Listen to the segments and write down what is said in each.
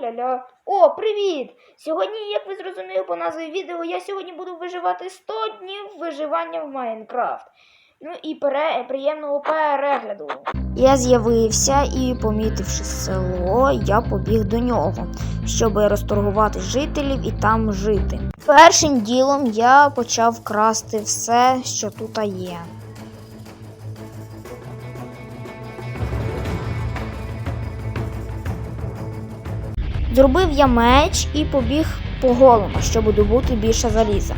Ля-ля. О, привіт! Сьогодні, як ви зрозуміли по назві відео, я сьогодні буду виживати 100 днів виживання в Майнкрафт. Ну і пере... приємного перегляду. Я з'явився і, помітивши село, я побіг до нього, щоб розторгувати жителів і там жити. Першим ділом я почав красти все, що тут є. Зробив я меч і побіг по голому, щоб добути більше заліза.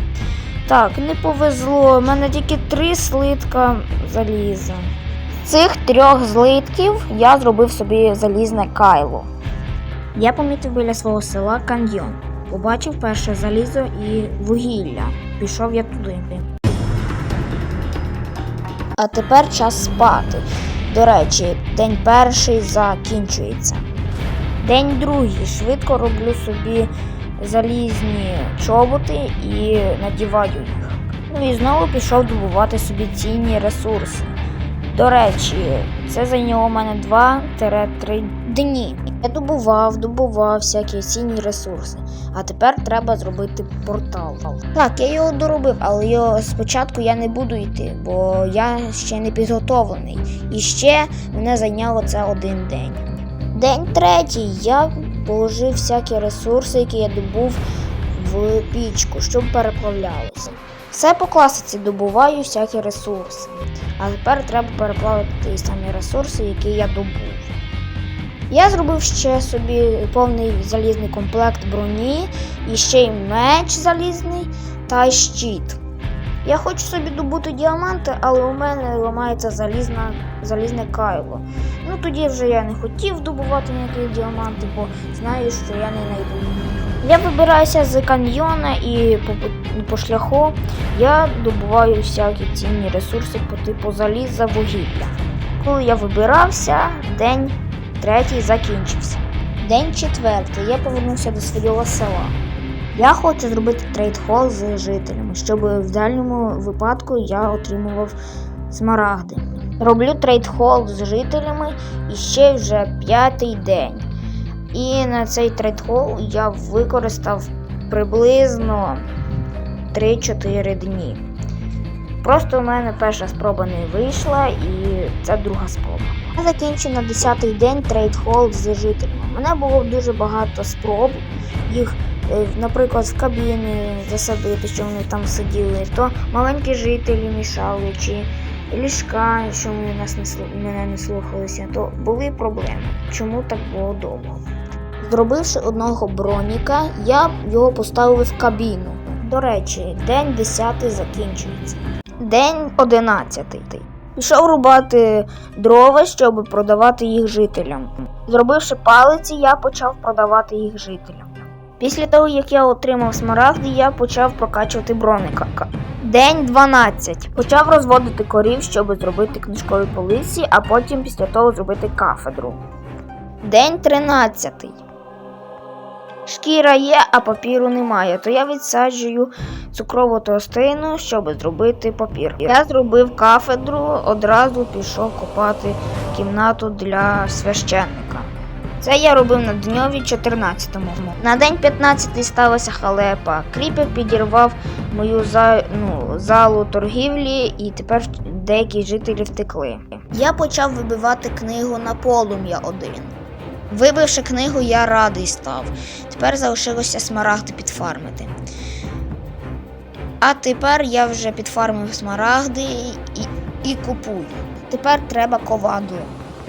Так, не повезло, в мене тільки три слитка заліза. З цих трьох злитків я зробив собі залізне кайло. Я помітив біля свого села каньйон. Побачив перше залізо і вугілля. Пішов я туди. А тепер час спати. До речі, день перший закінчується. День другий. Швидко роблю собі залізні чоботи і надіваю їх. Ну і знову пішов добувати собі цінні ресурси. До речі, це зайняло мене 2-3 дні. Я добував, добував всякі цінні ресурси. А тепер треба зробити портал. Так, я його доробив, але його спочатку я не буду йти, бо я ще не підготовлений. І ще мене зайняло це один день. День третій я положив всякі ресурси, які я добув в пічку, щоб переплавлялося. Все по класиці добуваю всякі ресурси. А тепер треба переплавити ті самі ресурси, які я добув. Я зробив ще собі повний залізний комплект броні, і ще й меч залізний та щит. Я хочу собі добути діаманти, але у мене ламається залізна, залізне кайло. Ну тоді вже я не хотів добувати ніякі діаманти, бо знаю, що я не знайду. Я вибираюся з каньйона і по, по шляху я добуваю всякі цінні ресурси по типу заліза, вугілля. Коли я вибирався, день третій закінчився. День четвертий я повернувся до свого села. Я хочу зробити трейд-хол з жителями, щоб в дальньому випадку я отримував смарагди. Роблю трейд-хол з жителями і ще вже п'ятий день. І на цей трейд-хол я використав приблизно 3-4 дні. Просто у мене перша спроба не вийшла, і це друга спроба. Я закінчив на 10-й день трейд-хол з жителями. У мене було дуже багато спроб їх наприклад, в кабіни засадити, що вони там сиділи, то маленькі жителі мішали, чи ліжка, що вони нас не мене не слухалися, то були проблеми. Чому так було довго? Зробивши одного броніка, я його поставив в кабіну. До речі, день 10 закінчується. День 11. Пішов рубати дрова, щоб продавати їх жителям. Зробивши палиці, я почав продавати їх жителям. Після того, як я отримав смарагди, я почав прокачувати броника. День 12. Почав розводити корів, щоб зробити книжкові полиці, а потім після того зробити кафедру. День 13. Шкіра є, а папіру немає, то я відсаджую цукрову тростину, щоб зробити папір. Я зробив кафедру, одразу пішов копати кімнату для священника. Це я робив на дньові 14-му. На день 15 сталася халепа. Кріпер підірвав мою за, ну, залу торгівлі, і тепер деякі жителі втекли. Я почав вибивати книгу на полум'я один. Вибивши книгу, я радий став. Тепер залишилося смарагди підфармити. А тепер я вже підфармив смарагди і, і купую. Тепер треба ковадло.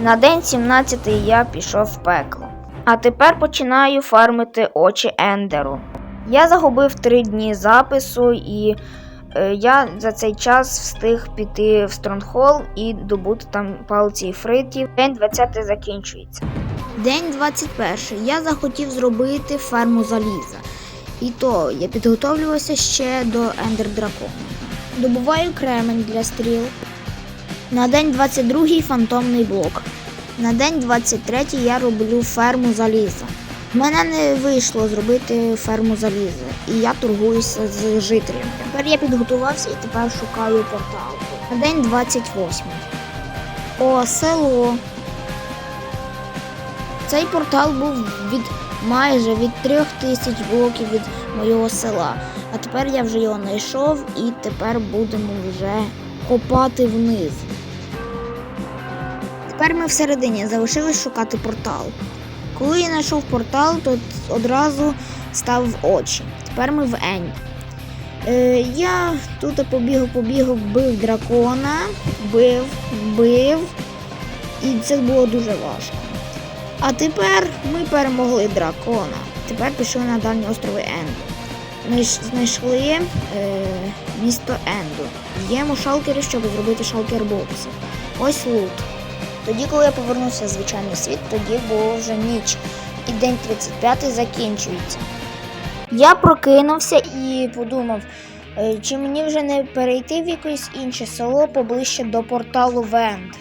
На день 17 я пішов в пекло. А тепер починаю фармити очі Ендеру. Я загубив три дні запису, і е, я за цей час встиг піти в Стронгхол і добути там палиці ефритів. День 20 закінчується. День 21. Я захотів зробити ферму заліза. І то я підготовлювався ще до Ендер Дракона. Добуваю кремень для стріл. На день 22 фантомний блок. На день 23 я роблю ферму заліза. У мене не вийшло зробити ферму заліза, і я торгуюся з жителями. Тепер я підготувався і тепер шукаю портал. На день 28. О, село. Цей портал був від майже від трьох тисяч блоків від моєго села. А тепер я вже його знайшов і тепер будемо вже копати вниз. Тепер ми всередині залишилось шукати портал. Коли я знайшов портал, то одразу став в очі. Тепер ми в Ені. Е, я тут побігав, побігав, бив дракона, бив, бив. І це було дуже важко. А тепер ми перемогли дракона. Тепер пішли на дальні острови Енду. Ми знайшли е, місто Енду. Є шалкери, щоб зробити шалкер-бокси. Ось лут. Тоді, коли я повернувся в звичайний світ, тоді було вже ніч. І день 35 закінчується. Я прокинувся і подумав, е, чи мені вже не перейти в якесь інше село поближче до порталу Венд.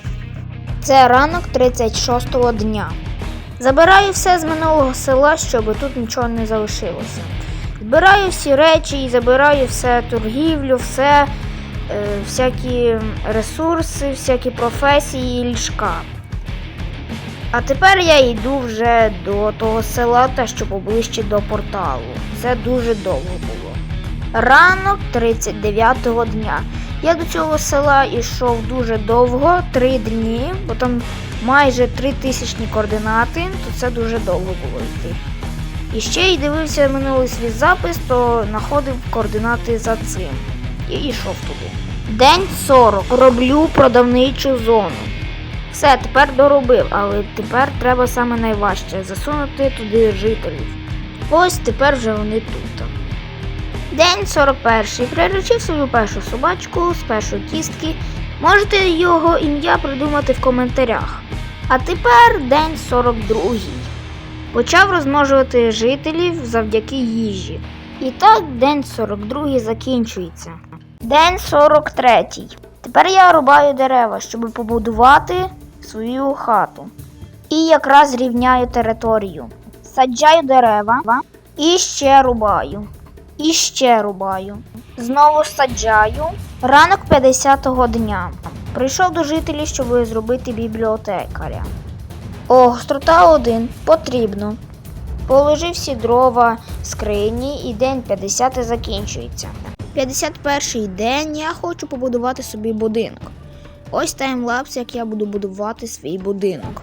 Це ранок 36-го дня. Забираю все з минулого села, щоб тут нічого не залишилося. Збираю всі речі і забираю все торгівлю, все, всякі ресурси, всякі професії і ліжка. А тепер я йду вже до того села, та що поближче до порталу. Це дуже довго було. Ранок 39-го дня. Я до цього села йшов дуже довго, три дні, бо там майже три тисячні координати, то це дуже довго було йти. І ще й дивився минулий свій запис, то знаходив координати за цим. І йшов туди. День 40. Роблю продавничу зону. Все, тепер доробив, але тепер треба саме найважче засунути туди жителів. Ось тепер вже вони тут. День 41. Приручив свою першу собачку з першої кістки. Можете його ім'я придумати в коментарях. А тепер день 42. Почав розмножувати жителів завдяки їжі. І так день 42 закінчується. День 43. Тепер я рубаю дерева, щоб побудувати свою хату. І якраз рівняю територію. Саджаю дерева і ще рубаю. І ще рубаю. Знову саджаю. Ранок 50-го дня. Прийшов до жителів, щоб зробити бібліотекаря. О, гострота 1. Потрібно. Положив всі дрова в скрині і день 50 закінчується. 51 день я хочу побудувати собі будинок. Ось таймлапс, як я буду будувати свій будинок.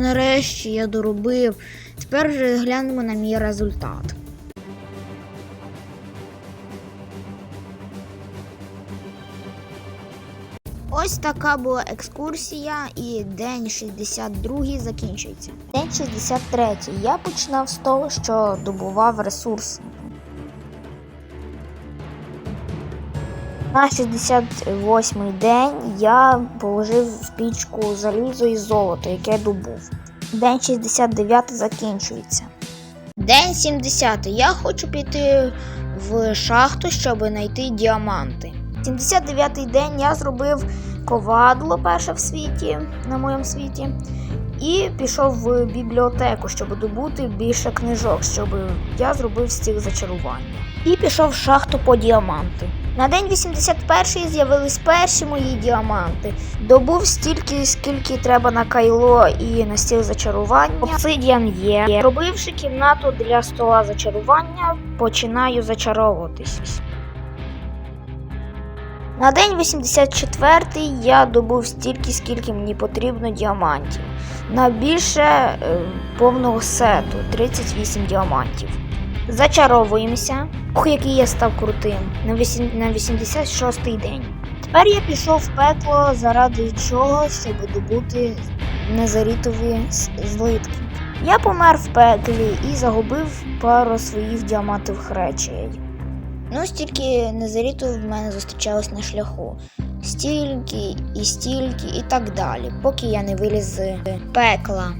Нарешті я доробив. Тепер вже глянемо на мій результат. Ось така була екскурсія, і день 62 закінчується. День 63. Я починав з того, що добував ресурси. На 68-й день я положив в пічку залізо і золото, яке добув. День 69 закінчується. День 70. Я хочу піти в шахту, щоб знайти діаманти. 79-й день я зробив ковадло перше в світі, на моєму світі, і пішов в бібліотеку, щоб добути більше книжок, щоб я зробив стіл зачарування. І пішов в шахту по діаманти. На день 81-й з'явились перші мої діаманти. Добув стільки, скільки треба на кайло і на стіл зачарування. Обсидіан є. Робивши кімнату для стола зачарування, починаю зачаровуватись. На день 84 я добув стільки, скільки мені потрібно діамантів. На більше е, повного сету 38 діамантів. Зачаровуємося. Ух, який я став крутим на вісім- на 86-й день. Тепер я пішов в пекло заради чого, щоб добути незарітові злитки. Я помер в пеклі і загубив пару своїх діамантових речей. Ну, стільки незаріту в мене зустрічалось на шляху. Стільки і стільки, і так далі, поки я не виліз з пекла.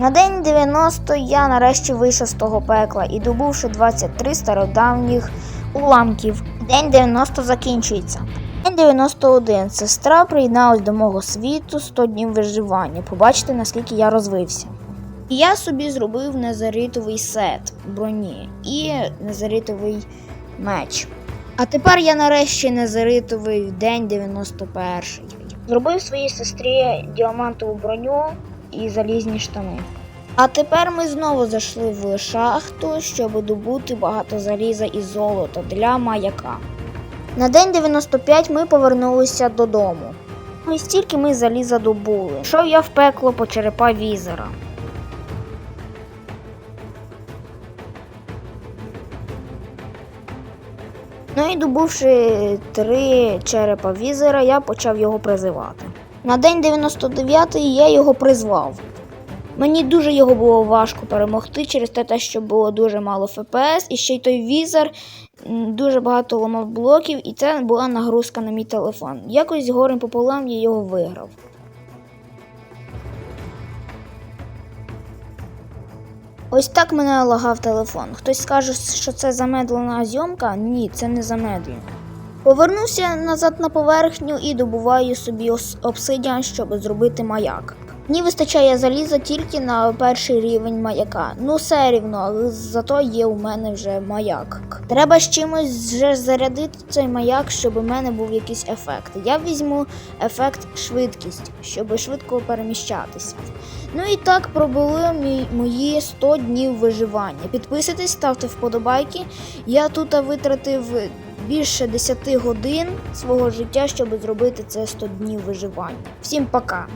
На день 90 я нарешті вийшов з того пекла і добувши 23 стародавніх уламків День 90 закінчується. День 91. Сестра приєдналась до мого світу 100 днів виживання. Побачите, наскільки я розвився. І я собі зробив незаритовий сет броні і незаритовий меч. А тепер я нарешті незаритовий день 91. Зробив своїй сестрі діамантову броню і залізні штани. А тепер ми знову зайшли в шахту, щоб добути багато заліза і золота для маяка. На день 95 ми повернулися додому. Ну і стільки ми заліза добули. Пішов я в пекло по черепа візера. Ну і добувши три черепа візера, я почав його призивати. На день 99 я його призвав. Мені дуже його було важко перемогти через те, що було дуже мало ФПС, і ще й той візер дуже багато ламав блоків, і це була нагрузка на мій телефон. Якось з горем пополам я його виграв. Ось так мене лагав телефон. Хтось скаже, що це замедлена зйомка? Ні, це не замедлення. Повернувся назад на поверхню і добуваю собі обсидіан, щоб зробити маяк. Мені вистачає заліза тільки на перший рівень маяка. Ну, все рівно, але зато є у мене вже маяк. Треба з чимось вже зарядити цей маяк, щоб у мене був якийсь ефект. Я візьму ефект швидкість, щоб швидко переміщатися. Ну і так пробули мої 100 днів виживання. Підписуйтесь, ставте вподобайки. Я тут витратив більше 10 годин свого життя, щоб зробити це 100 днів виживання. Всім пока!